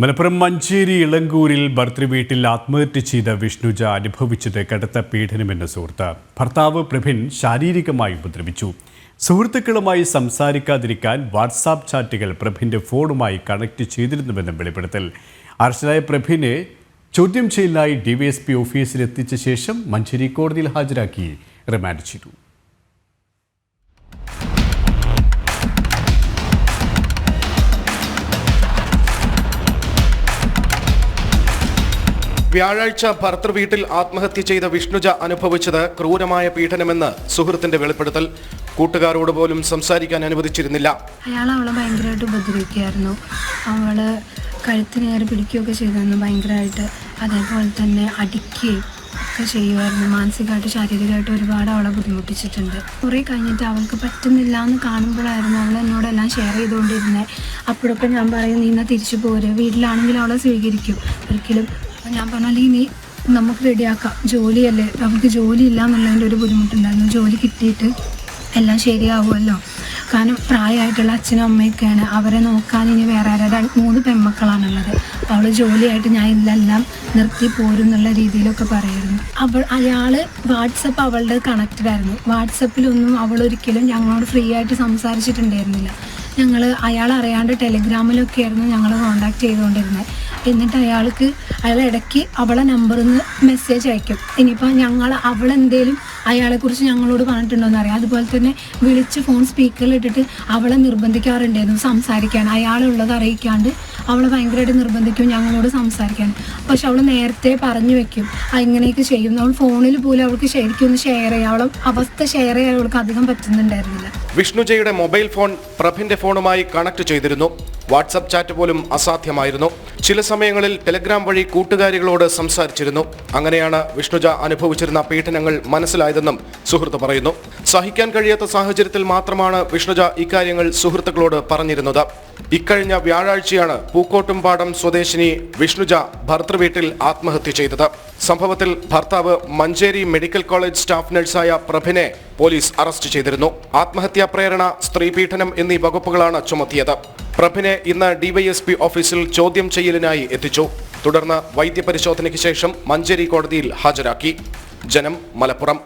മലപ്പുറം മഞ്ചേരി ഇളങ്കൂരിൽ ഭർത്തൃവീട്ടിൽ ആത്മഹത്യ ചെയ്ത വിഷ്ണുജ അനുഭവിച്ചത് കടുത്ത പീഡനമെന്ന സുഹൃത്ത്. ഭർത്താവ് പ്രഭിൻ ശാരീരികമായി ഉപദ്രവിച്ചു. സുഹൃത്തുക്കളുമായി സംസാരിക്കാതിരിക്കാൻ വാട്സാപ്പ് ചാറ്റുകൾ പ്രഭിന്റെ ഫോണുമായി കണക്ട് ചെയ്തിരുന്നുവെന്നും വെളിപ്പെടുത്തൽ. അറസ്റ്റിലായ പ്രഭിനെ ചോദ്യം ചെയ്യലിനായി ഡിവൈഎസ്പി ഓഫീസിലെത്തിച്ച ശേഷം മഞ്ചേരി കോടതിയിൽ ഹാജരാക്കി റിമാൻഡ് ചെയ്തു. വ്യാഴാഴ്ച ഭർത്തൃ വീട്ടിൽ ആത്മഹത്യ ചെയ്ത വിഷ്ണുജ അനുഭവിച്ചത് ക്രൂരമായ പീഡനമെന്ന് സുഹൃത്തിന്റെ വെളിപ്പെടുത്തൽ. കൂട്ടുകാരോട് പോലും സംസാരിക്കാൻ അനുവദിച്ചിരുന്നില്ല. അയാൾ അവളെ ഭയങ്കരമായിട്ട് ഉപദ്രവിക്കുകയായിരുന്നു. അവൾ കഴുത്തിന് കയറി പിടിക്കുകയൊക്കെ ചെയ്തിരുന്നു ഭയങ്കരമായിട്ട്. അതേപോലെ തന്നെ അടിക്കുകയും ഒക്കെ ചെയ്യുമായിരുന്നു. മാനസികമായിട്ട് ശാരീരികമായിട്ട് ഒരുപാട് അവളെ ബുദ്ധിമുട്ടിച്ചിട്ടുണ്ട്. കുറേ കഴിഞ്ഞിട്ട് അവൾക്ക് പറ്റുന്നില്ല എന്ന് കാണുമ്പോഴായിരുന്നു അവൾ എന്നോടെല്ലാം ഷെയർ ചെയ്തുകൊണ്ടിരുന്നത്. അപ്പോഴൊക്കെ ഞാൻ പറയും നീ എന്നാൽ തിരിച്ചു പോരുക വീട്ടിലാണെങ്കിൽ അവളെ സ്വീകരിക്കും. ഒരിക്കലും അപ്പോൾ ഞാൻ പറഞ്ഞു അല്ലെങ്കിൽ ഇനി നമുക്ക് റെഡിയാക്കാം. ജോലിയല്ലേ? നമുക്ക് ജോലി ഇല്ല എന്നുള്ളതിന്റെ ഒരു ബുദ്ധിമുട്ടുണ്ടായിരുന്നു. ജോലി കിട്ടിയിട്ട് എല്ലാം ശരിയാവുമല്ലോ. കാരണം പ്രായമായിട്ടുള്ള അച്ഛനും അമ്മയൊക്കെയാണ്. അവരെ നോക്കാൻ ഇനി വേറെ ആരാ? മൂന്ന് പെൺമക്കളാണുള്ളത്. അവൾ ജോലിയായിട്ട് ഞാൻ ഇതെല്ലാം നിർത്തി പോരും എന്നുള്ള രീതിയിലൊക്കെ പറയായിരുന്നു അവൾ അയാൾ വാട്സപ്പ് അവളുടെ കണക്റ്റഡ് ആയിരുന്നു വാട്സപ്പിലൊന്നും അവൾ ഒരിക്കലും ഞങ്ങളോട് ഫ്രീ ആയിട്ട് സംസാരിച്ചിട്ടുണ്ടായിരുന്നില്ല. ഞങ്ങൾ അയാൾ അറിയാണ്ട് ടെലിഗ്രാമിലൊക്കെ ആയിരുന്നു ഞങ്ങൾ കോണ്ടാക്ട് ചെയ്തുകൊണ്ടിരുന്നത് എന്നിട്ട് അയാൾക്ക് അയാൾ ഇടയ്ക്ക് അവളെ നമ്പറിൽ നിന്ന് മെസ്സേജ് അയക്കും. ഇനിയിപ്പോൾ ഞങ്ങൾ അവളെന്തേലും അയാളെക്കുറിച്ച് ഞങ്ങളോട് പറഞ്ഞിട്ടുണ്ടോയെന്ന് അറിയാം. അതുപോലെ തന്നെ വിളിച്ച് ഫോൺ സ്പീക്കറിൽ ഇട്ടിട്ട് അവളെ നിർബന്ധിക്കാറുണ്ടായിരുന്നു സംസാരിക്കാൻ. അയാളുള്ളത് അറിയിക്കാണ്ട് അവളെ ഭയങ്കരമായിട്ട് നിർബന്ധിക്കും ഞങ്ങളോട് സംസാരിക്കാൻ. പക്ഷെ അവൾ നേരത്തെ പറഞ്ഞു വെക്കും. അങ്ങനെയൊക്കെ ചെയ്യും. അവൾ ഫോണിൽ പോലും അവൾക്ക് ശരിക്കും ഒന്ന് ഷെയർ ചെയ്യാം. അവളെ അവസ്ഥ ഷെയർ ചെയ്യാൻ അവൾക്ക് അധികം പറ്റുന്നുണ്ടായിരുന്നില്ല. വിഷ്ണുജയുടെ മൊബൈൽ ഫോൺ പ്രഭിന്റെ ഫോണുമായി കണക്ട് ചെയ്തിരുന്നു. വാട്സപ്പ് ചാറ്റ് പോലും അസാധ്യമായിരുന്നു. ചില സമയങ്ങളിൽ ടെലഗ്രാം വഴി കൂട്ടുകാരികളോട് സംസാരിച്ചിരുന്നു. അങ്ങനെയാണ് വിഷ്ണുജ അനുഭവിച്ചിരുന്ന പീഡനങ്ങൾ മനസ്സിലായതെന്നും സുഹൃത്ത് പറയുന്നു. സഹിക്കാൻ കഴിയാത്ത സാഹചര്യത്തിൽ മാത്രമാണ് വിഷ്ണുജ ഇക്കാര്യങ്ങൾ സുഹൃത്തുക്കളോട് പറഞ്ഞിരുന്നത്. ഇക്കഴിഞ്ഞ വ്യാഴാഴ്ചയാണ് പൂക്കോട്ടുംപാടം സ്വദേശിനി വിഷ്ണുജ ഭർത്തൃവീട്ടിൽ ആത്മഹത്യ ചെയ്തത്. സംഭവത്തിൽ ഭർത്താവ് മഞ്ചേരി മെഡിക്കൽ കോളേജ് സ്റ്റാഫ് നഴ്സായ പ്രഭിനെ പോലീസ് അറസ്റ്റ് ചെയ്തിരുന്നു. ആത്മഹത്യാ പ്രേരണ സ്ത്രീപീഡനം എന്നീ വകുപ്പുകളാണ് ചുമത്തിയത്. പ്രഭിനെ ഇന്ന് ഡിവൈഎസ്പി ഓഫീസിൽ ചോദ്യം ചെയ്യലിനായി എത്തിച്ചു. തുടർന്ന് വൈദ്യപരിശോധനയ്ക്ക് ശേഷം മഞ്ചേരി കോടതിയിൽ ഹാജരാക്കി. ജനം മലപ്പുറം.